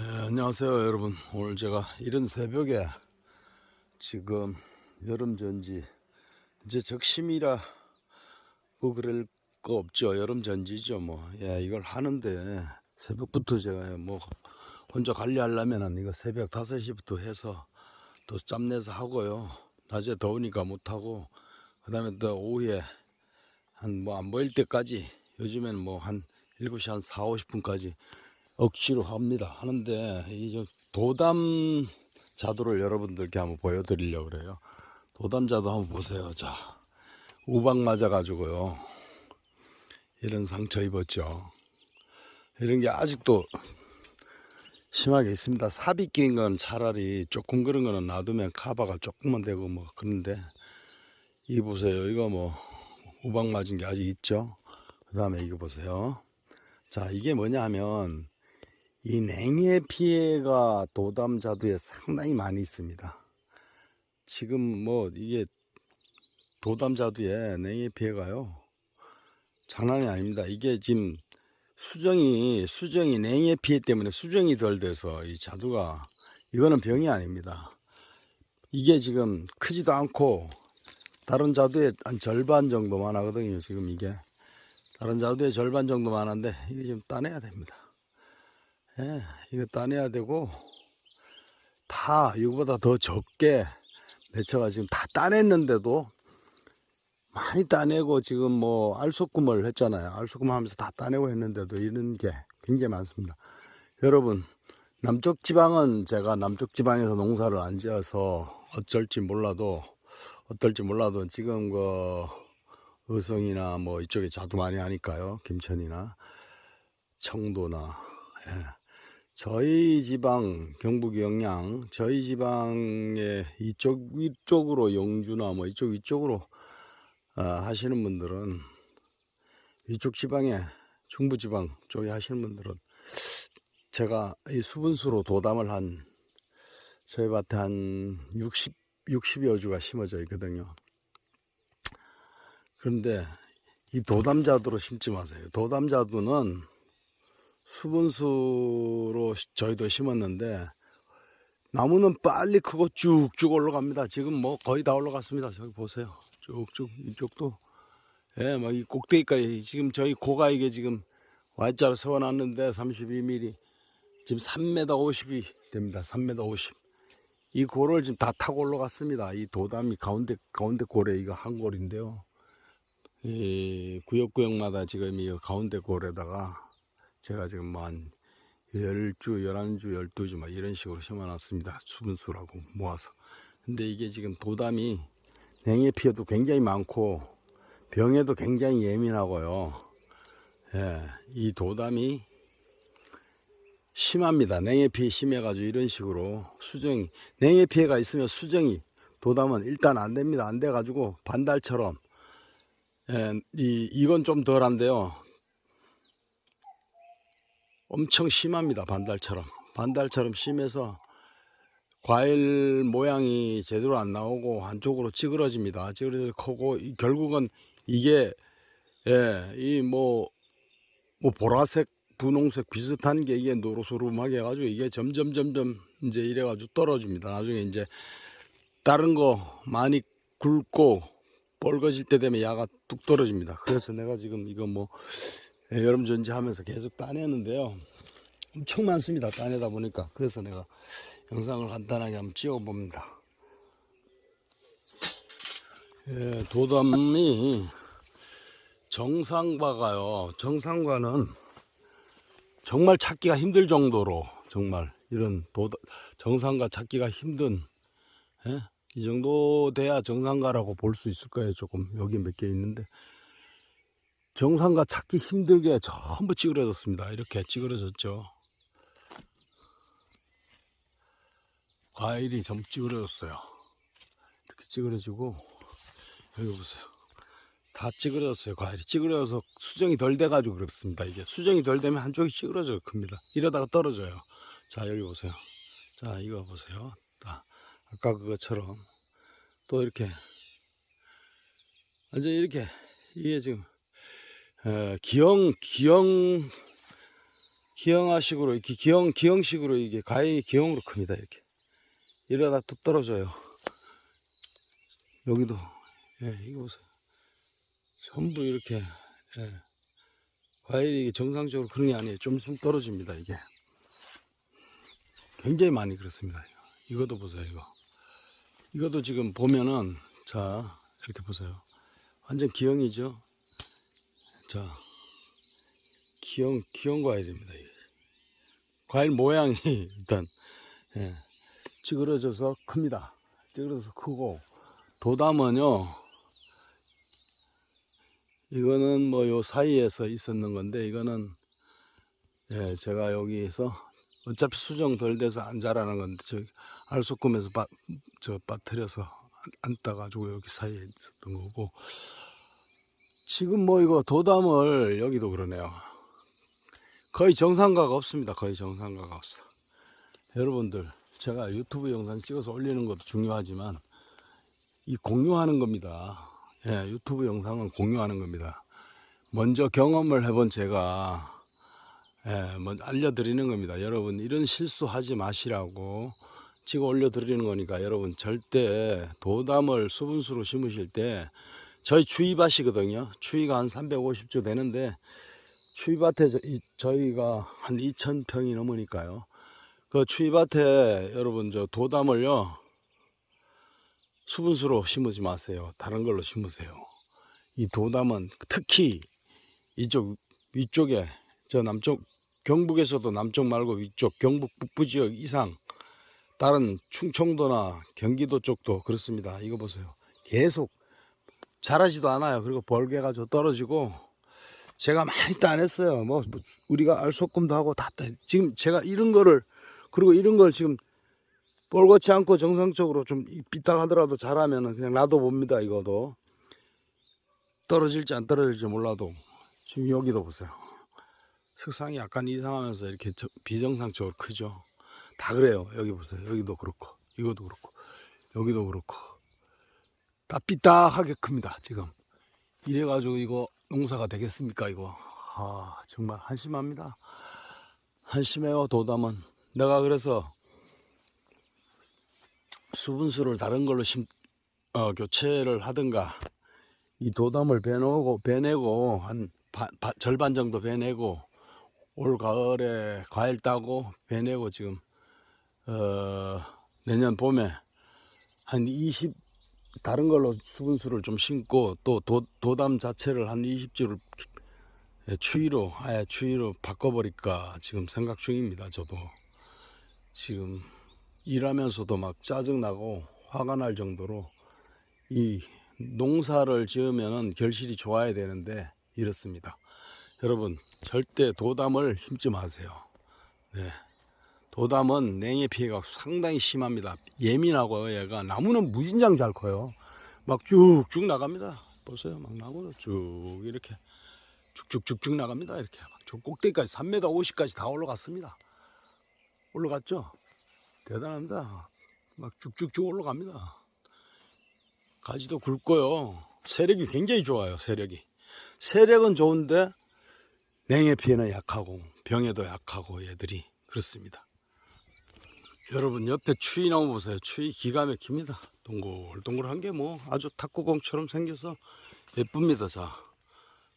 네, 안녕하세요 여러분. 오늘 제가 이런 새벽에 지금 여름 전지 이제 적심이라 뭐 그럴 거 없죠. 여름 전지죠 뭐. 예, 이걸 하는데 새벽부터 제가 뭐 혼자 관리하려면은 이거 새벽 5시부터 해서 또 짬내서 하고요. 낮에 더우니까 못하고 그 다음에 또 오후에 한 뭐 안 보일 때까지 요즘엔 뭐 한 7시 한 4, 50분까지 억지로 합니다. 하는데 이저 도담 자두를 여러분들께 한번 보여드리려고 그래요. 도담 자두 한번 보세요. 자, 우박 맞아 가지고요. 이런 상처 입었죠. 이런 게 아직도 심하게 있습니다. 삽이 낀 건 차라리 조금 그런 거는 놔두면 카바가 조금만 되고 뭐 그런데 이 보세요. 이거 뭐 우박 맞은 게 아직 있죠. 그 다음에 이거 보세요. 자, 이게 뭐냐 하면 이 냉해 피해가 도담 자두에 상당히 많이 있습니다. 지금 뭐 이게 도담 자두에 냉해 피해가요. 장난이 아닙니다. 이게 지금 수정이 수정이 냉해 피해 때문에 수정이 덜 돼서 이 자두가 이거는 병이 아닙니다. 이게 지금 크지도 않고 다른 자두의 한 절반 정도만 하거든요. 지금 이게 다른 자두의 절반 정도만 하는데 이게 좀 따내야 됩니다. 예, 이거 따내야 되고 다 이거보다 더 적게 매처가 지금 다 따냈는데도 많이 따내고 지금 뭐 알속금을 했잖아요. 알속금 하면서 다 따내고 했는데도 이런 게 굉장히 많습니다. 여러분 남쪽 지방은 제가 남쪽 지방에서 농사를 안 지어서 어쩔지 몰라도 어떨지 몰라도 지금 그 의성이나 뭐 이쪽에 자두 많이 하니까요. 김천이나 청도나 예. 저희 지방 경북 영양 저희 지방에 이쪽 위쪽으로 영주나 뭐 이쪽 위쪽으로 어, 하시는 분들은 이쪽 지방에 중부 지방 쪽에 하시는 분들은 제가 이 수분수로 도담을 한 저희 밭에 한 60, 60여 주가 심어져 있거든요. 그런데 이 도담자두로 심지 마세요. 도담자두는 수분수로 시- 저희도 심었는데 나무는 빨리 크고 쭉쭉 올라갑니다. 지금 뭐 거의 다 올라갔습니다. 저기 보세요. 쭉쭉 이쪽도 예, 막 이 꼭대기까지 지금 저희 고가 이게 지금 Y자로 세워놨는데 32mm 지금 3m 50이 됩니다. 3m 50. 이 고를 지금 다 타고 올라갔습니다. 이 도담이 가운데 가운데 고래 이거 한 골인데요. 이 구역 구역마다 지금 이 가운데 골에다가 제가 지금 뭐한 10주, 11주, 12주 막 이런 식으로 심어놨습니다. 수분수라고 모아서. 근데 이게 지금 도담이 냉해 피해도 굉장히 많고 병에도 굉장히 예민하고요. 예, 이 도담이 심합니다. 냉해 피해 심해가지고 이런 식으로 수정이 냉해 피해가 있으면 수정이 도담은 일단 안 됩니다. 안 돼가지고 반달처럼 예, 이 이건 좀 덜한데요. 엄청 심합니다. 반달처럼. 반달처럼 심해서 과일 모양이 제대로 안 나오고 한쪽으로 찌그러집니다. 찌그러져 크고 이- 결국은 이게 예, 이뭐 뭐 보라색, 분홍색 비슷한 게 이게 노로소름하게 해가지고 이게 점점 점점 이제 이래가지고 떨어집니다. 나중에 이제 다른 거 많이 굵고 뻘거질 때 되면 야가 뚝 떨어집니다. 그래서 내가 지금 이거 뭐 예, 여름 전지 하면서 계속 따내는데요. 엄청 많습니다. 따내다 보니까. 그래서 내가 영상을 간단하게 한번 찍어 봅니다. 예, 도담이 정상과가요. 정상과는 정말 찾기가 힘들 정도로 정말 이런 도다, 정상과 찾기가 힘든 예? 이 정도 돼야 정상가라고 볼 수 있을 거예요. 조금 여기 몇 개 있는데 정상가 찾기 힘들게 전부 찌그러졌습니다. 이렇게 찌그러졌죠. 과일이 전부 찌그러졌어요. 이렇게 찌그러지고 여기 보세요. 다 찌그러졌어요. 과일이 찌그러져서 수정이 덜 돼가지고 그렇습니다. 이게 수정이 덜 되면 한쪽이 찌그러져 큽니다. 이러다가 떨어져요. 자 여기 보세요. 자 이거 보세요. 다 아까 그것처럼 또 이렇게 완전 이렇게 이게 지금 에, 기형 기형 기형화식으로 이렇게 기형 기형식으로 이게 가위 기형으로 큽니다 이렇게. 이러다 뚝 떨어져요. 여기도 예 이거 보세요. 전부 이렇게 예. 과일이 정상적으로 그런 게 아니에요. 좀 있으면 떨어집니다 이게. 굉장히 많이 그렇습니다. 이것도 보세요 이거. 이것도 지금 보면은 자 이렇게 보세요. 완전 기형이죠 자 기형 기형 과일입니다. 과일 모양이 일단 예, 찌그러져서 큽니다 찌그러져서 크고 도담은요 이거는 뭐 요 사이에서 있었는 건데 이거는 예, 제가 여기에서 어차피 수정 덜 돼서 안 자라는 건데 저 알소금에서 빠, 저 빠뜨려서 안 따가지고 여기 사이에 있었던 거고 지금 뭐 이거 도담을 여기도 그러네요. 거의 정상가가 없습니다. 거의 정상가가 없어. 여러분들 제가 유튜브 영상 찍어서 올리는 것도 중요하지만 이 공유하는 겁니다. 예, 유튜브 영상은 공유하는 겁니다. 먼저 경험을 해본 제가 예, 먼저 알려드리는 겁니다. 여러분 이런 실수하지 마시라고 찍어 올려드리는 거니까 여러분 절대 도담을 수분수로 심으실 때 저희 추위밭이거든요. 추위가 한 350조 되는데 추위밭에 저희가 한 2,000평이 넘으니까요. 그 추위밭에 여러분 저 도담을요 수분수로 심으지 마세요. 다른 걸로 심으세요. 이 도담은 특히 이쪽 위쪽에 저 남쪽 경북에서도 남쪽 말고 위쪽 경북 북부 지역 이상 다른 충청도나 경기도 쪽도 그렇습니다. 이거 보세요. 계속 자라지도 않아요. 그리고 벌개가 저 떨어지고 제가 많이 따냈어요. 뭐 우리가 알소금도 하고 다 따. 지금 제가 이런 거를 그리고 이런 걸 지금 뻘겋지 않고 정상적으로 좀 삐딱하더라도 자라면은 그냥 놔둬 봅니다. 이거도 떨어질지 안 떨어질지 몰라도 지금 여기도 보세요. 색상이 약간 이상하면서 이렇게 저- 비정상적으로 크죠. 다 그래요. 여기 보세요. 여기도 그렇고, 이것도 그렇고, 여기도 그렇고. 다 삐딱하게 큽니다. 지금. 이래가지고 이거 농사가 되겠습니까? 이거. 아, 정말 한심합니다. 한심해요, 도담은. 내가 그래서 수분수를 다른 걸로 심, 어, 교체를 하든가, 이 도담을 베내고, 베내고, 한 바- 바- 절반 정도 베내고, 올 가을에 과일 따고 베내고 지금 어, 내년 봄에 한 20 다른 걸로 수분수를 좀 심고 또 도, 도담 자체를 한 20주를 추위로 아예 추위로 바꿔버릴까 지금 생각 중입니다 저도 지금 일하면서도 막 짜증나고 화가 날 정도로 이 농사를 지으면은 결실이 좋아야 되는데 이렇습니다 여러분 절대 도담을 심지 마세요. 네. 도담은 냉해 피해가 상당히 심합니다. 예민하고 얘가 나무는 무진장 잘 커요. 막 쭉쭉 나갑니다. 보세요. 막 나무는 쭉 이렇게 쭉쭉쭉쭉 나갑니다. 이렇게 막저 꼭대기까지 3m 50까지 다 올라갔습니다. 올라갔죠? 대단합니다. 막 쭉쭉쭉 올라갑니다. 가지도 굵고요. 세력이 굉장히 좋아요. 세력이. 세력은 좋은데 냉해 피해는 약하고 병에도 약하고 얘들이 그렇습니다. 여러분 옆에 추위 나무 보세요. 추위 기가 막힙니다. 동글동글한 게 뭐 아주 탁구공처럼 생겨서 예쁩니다. 자,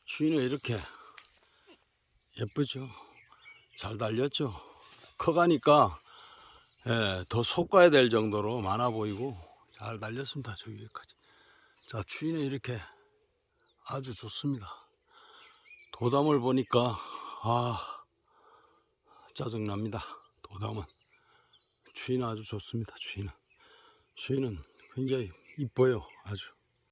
추위는 이렇게 예쁘죠. 잘 달렸죠. 커가니까 예, 더 솟아야 될 정도로 많아 보이고 잘 달렸습니다. 저 위에까지. 자, 추위는 이렇게 아주 좋습니다. 도담을 보니까 아 짜증납니다. 도담은 주인은 아주 좋습니다. 주인은 주인은 굉장히 이뻐요. 아주